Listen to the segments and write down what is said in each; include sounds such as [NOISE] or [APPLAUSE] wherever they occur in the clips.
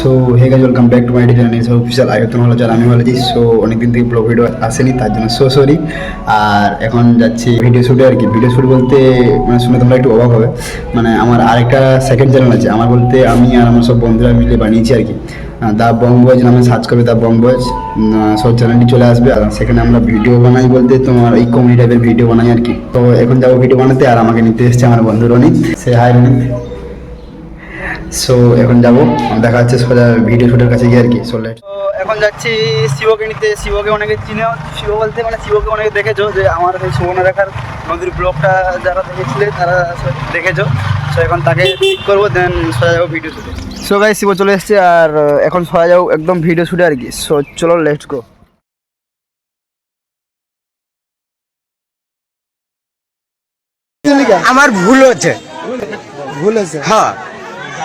So hey guys welcome back to my D channel so official আয়তন হলো যার আমি বলেছি সো অনেকদিন থেকে ব্লগ ভিডিও আসেনি, তার জন্য সো সরি আর এখন যাচ্ছি ভিডিও শ্যুটে আর কি। ভিডিও শ্যুট বলতে মানে শুনে তোমরা একটু অবাক হবে। মানে আমার আরেকটা সেকেন্ড চ্যানেল আছে। আমার বলতে আমি আর আমার সব বন্ধুরা মিলে বানিয়েছি আর কি। দা বংবজ নামে সার্চ করবে দা বংবজ সব চ্যানেলটি চলে আসবে। আর সেখানে আমরা ভিডিও বানাই বলতে তোমার এই কমেডি টাইপের ভিডিও বানাই আর কি। তো এখন যাব ভিডিও বানাতে, আর আমাকে নিতে এসেছে আমার বন্ধু রনিত সে হাই রনিত সো এখন যাব। দেখা যাচ্ছে সোজা ভিডিও শুটের কাছে গিয়ে আর কি। সো লেট তো এখন যাচ্ছি শিবকে নিতে শিবকে অনেকে চিনে। শিব বলতে মানে শিবকে অনেকে দেখেছ যে আমার এই সুবর্ণ রেখার নদীর ব্লগটা যারা দেখেছিলে তারা দেখেছ। সো এখন তাকে ঠিক করব দেন সোজা যাব ভিডিও শুটে সো গাই শিব চলে এসছে আর এখন সোজা যাব একদম ভিডিও শুটে আর কি। সো চলো লেটস গো আমার ভুল হচ্ছে। ভুল হচ্ছে। হ্যাঁ।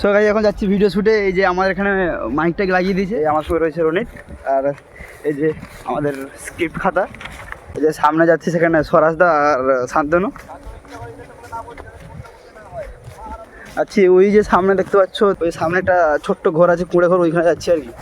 সো গাই এখন যাচ্ছি ভিডিও শুটে এই যে আমাদের এখানে মাইকটাক লাগিয়ে দিয়েছে। আমার সঙ্গে রয়েছে রনিত আর এই যে আমাদের স্ক্রিপ্ট খাতা। এই যে সামনে যাচ্ছি সেখানে স্বরাজদা আর শান্তনু। আচ্ছা ওই যে সামনে দেখতে পাচ্ছ, ওই সামনে একটা ছোট্ট ঘর আছে, কুঁড়ে ঘর, ওইখানে যাচ্ছি আর কি।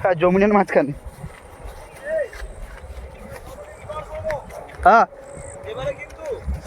হ্যাঁ জমিনের মাঝখানে। হ্যাঁ।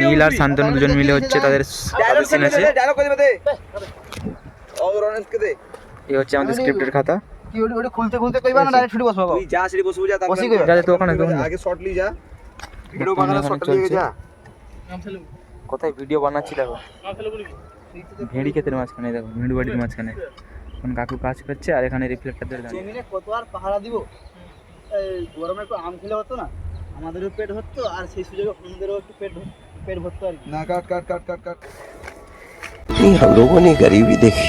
নীল আর শান্তনু দুজন মিলে হচ্ছে তাদের সিন আছে। এই হচ্ছে আমাদের স্ক্রিপ্টের খাতা। খুলতে খুলতে কইবা না ডাইরেক্ট ছুটি বসবো। তুই যা বসবো যা বসি কই? যা যা তো ওখানে আগে শর্ট লি যা। ভিডিও বানানো শর্ট লিয়ে যা। কোথায় ভিডিও বানাচ্ছি দেখো? ভেড়ি ক্ষেতের মাঝখানে দেখো ভিড়ু বাড়ির মাঝখানে। এখন কাকু কাজ করছে আর এখানে রিফ্লেক্টার ধরে দাঁড়িয়ে। কত আর পাহারা দিব? গরমে একটু আম খেলে হতো না? আমাদেরও পেট ভরতো আর সেই সুযোগে আমাদেরও একটু পেট ভর- পেট ভরতো আর কি না কাট কাট কাট কাট কাট हम लोगों ने गरीबी देखी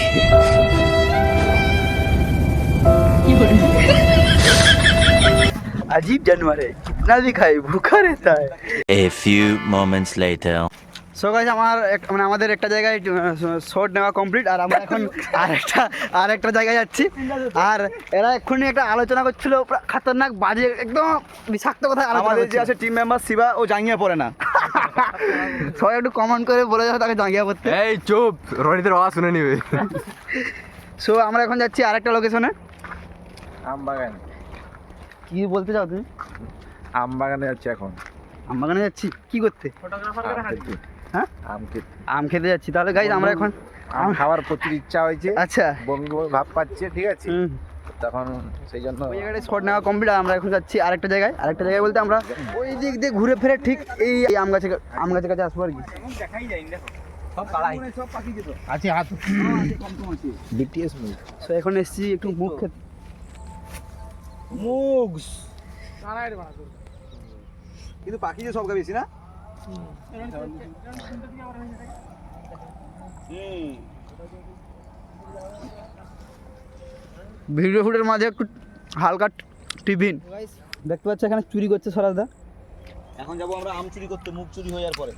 अजीब जानवर है कितना भी खाए भूखा रहता है A few moments later so guys আমার মানে আমাদের একটা জায়গায় শর্ট নেওয়া কমপ্লিট আর আমরা এখন [LAUGHS] আর একটা আর একটা জায়গায় যাচ্ছি। আর এরা এক্ষুনি একটা আলোচনা করছিল খতরনাক বাজে একদম বিষাক্ত কথা আমাদের যে আছে টিম মেম্বার শিবা ও জাঙ্গিয়া পড়ে না। [LAUGHS] সবাই একটু কমেন্ট করে বলে যাও তাকে জাঙ্গিয়া করতে এই চুপ রনিতের আওয়াজ শুনে নিবে। সো আমরা এখন যাচ্ছি আরেকটা লোকেশনে আম বাগান কি বলতে চাও তুমি? আম বাগানে যাচ্ছে এখন। আম বাগানে যাচ্ছি? কি করতে? হ্যাঁ? আম খেতে। আম খেতে যাচ্ছি। তাহলে গাইজ আমরা এখন আম খাওয়ার প্রচুর ইচ্ছা হয়েছে। আচ্ছা। বমি বমি ভাব পাচ্ছে ঠিক আছে? হুম। তখন সেই জন্য ওই জায়গাটায় শর্ট নেওয়া কমপ্লিট আমরা এখন যাচ্ছি আরেকটা জায়গায়। আরেকটা জায়গায় বলতে আমরা ওই দিক দিয়ে ঘুরে ফিরে ঠিক এই আম গাছে আম গাছের কাছে আসব আর কি। বিটিএস মুভি সো এখন এসছি একটু মুখ খেতে মুগস কিন্তু পাখি যে সব বেশি না? ভিডিও ফুটের মাঝে একটু হালকা টিফিন দেখতে পাচ্ছ এখানে চুরি করছে সরাজদা এখন যাবো আমরা আম চুরি করতে মুখ চুরি হয়ে যাওয়ার পরে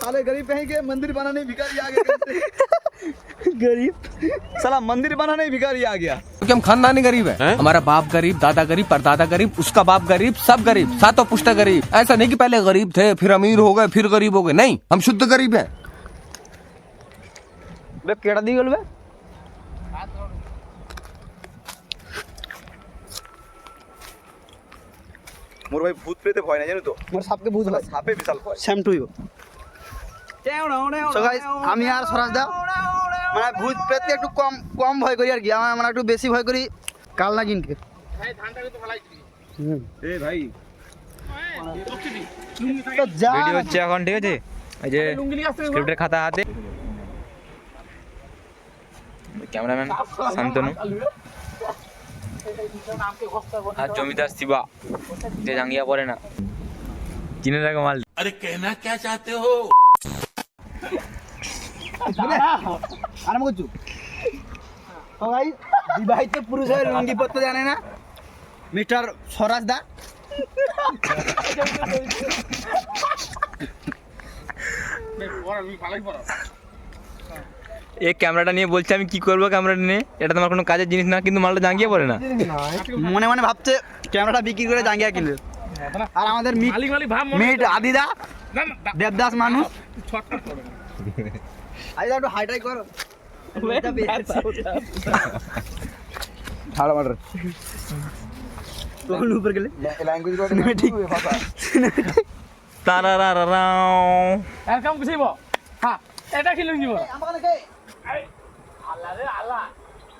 साले गरीब कहीं के मंदिर बनाने भिखारी आ गया গরিব साला मंदिर बनाने भिखारी आ गया क्योंकि हम खानदानी गरीब है हमारा बाप गरीब दादा गरीब परदादा गरीब उसका बाप गरीब सब गरीब सातों पुश्ता गरीब ऐसा नहीं कि पहले गरीब थे फिर अमीर हो गए फिर गरीब हो गए नहीं हम शुद्ध गरीब हैं বে কেটা দিয়ে গেল বে মোর ভাই ভূত পেতে ভয় না জানো তো মোর সাপকে ভূত হয় সাপে বিশাল ভয় same to you so guys আমি আর সরাজদা মানে ভূত প্রেতকে একটু কম কম ভয় করি আর কি। আমার মানে একটু বেশি ভয় করি কাল না কিনকে এ ভাই। তো যা ভিডিও হচ্ছে এখন ঠিক আছে? এই যে স্ক্রিপ্টের খাতা হাতে। ক্যামেরাম্যান শান্তনু। আর জমিদার শিবা। যে জাঙ্গিয়া পরে না। চিনে রাখো মাল আরাম করছু সবাই বিবাহিত পুরুষ হয়ে লুঙ্গি পরতে জানে না? মিস্টার স্বরাজ দা? এই ক্যামেরাটা নিয়ে বলছে আমি কি করব ক্যামেরাটা নিয়ে? এটা তোমার কোনো কাজের জিনিস না কিন্তু মালটা জাঙ্গিয়া পড়ে না। মনে মনে ভাবছে ক্যামেরাটা বিক্রি করে জাঙ্গিয়া কিনবে। আর আমাদের মিট মিট আদিদা দেবদাস মানুষ। আদিদা একটু হাইটাই করো। ছাড়ো মাটার তখন উপর গেলে ল্যাঙ্গুয়েজ সিনেমেটিক তারারারারাও। এরকম কিছু হ্যাঁ এটা কি লুঙ্গি বল আল্লাহ রে আল্লাহ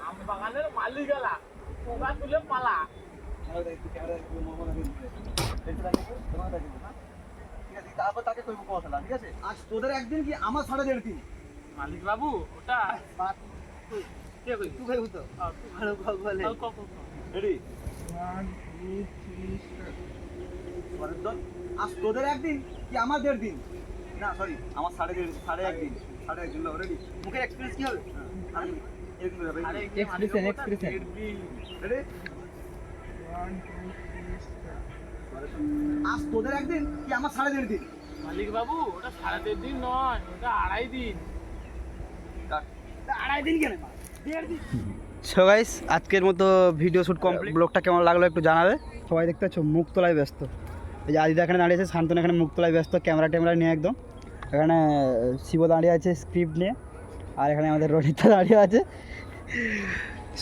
আম বাগানের মালিক আলা পোকা তুলে পালা তারপর তাকে কইব কথা ঠিক আছে আজ তোদের একদিন কি আমার সাড়ে দেড় দিন মালিক বাবু ওটা কে কই তুই খাইবো তো ভালো রেডি আজ তোদের একদিন কি আমার দেড় দিন না সরি আমার সাড়ে দেড় সাড়ে একদিন সাড়ে একদিন রেডি মুখের এক্সপিরিয়েন্স কি হবে আর এরকম হবে এক্সপ্রেশন এক্সপ্রেশন রেডি আজ তোদের একদিন কি আমার সাড়ে দেড় দিন? মালিক বাবু ওটা সাড়ে দেড় দিন নয় ওটা আড়াই দিন। আড়াই দিন কেন সো গাইস আজকের মতো ভিডিও শ্যুট কমপ্লিট ব্লগটা কেমন লাগল একটু জানাবে। সবাই দেখতে পাচ্ছ মুখ তোলায় ব্যস্ত। এই যে আদিদা এখানে দাঁড়িয়ে আছে শান্তনু এখানে মুখ তোলায় ব্যস্ত ক্যামেরা ট্যামেরা নিয়ে একদম। এখানে শিব দাঁড়িয়ে আছে স্ক্রিপ্ট নিয়ে। আর এখানে আমাদের রোহিত দাঁড়িয়ে আছে।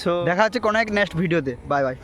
সো দেখা হচ্ছে কোনো এক নেক্সট ভিডিওতে বাই বাই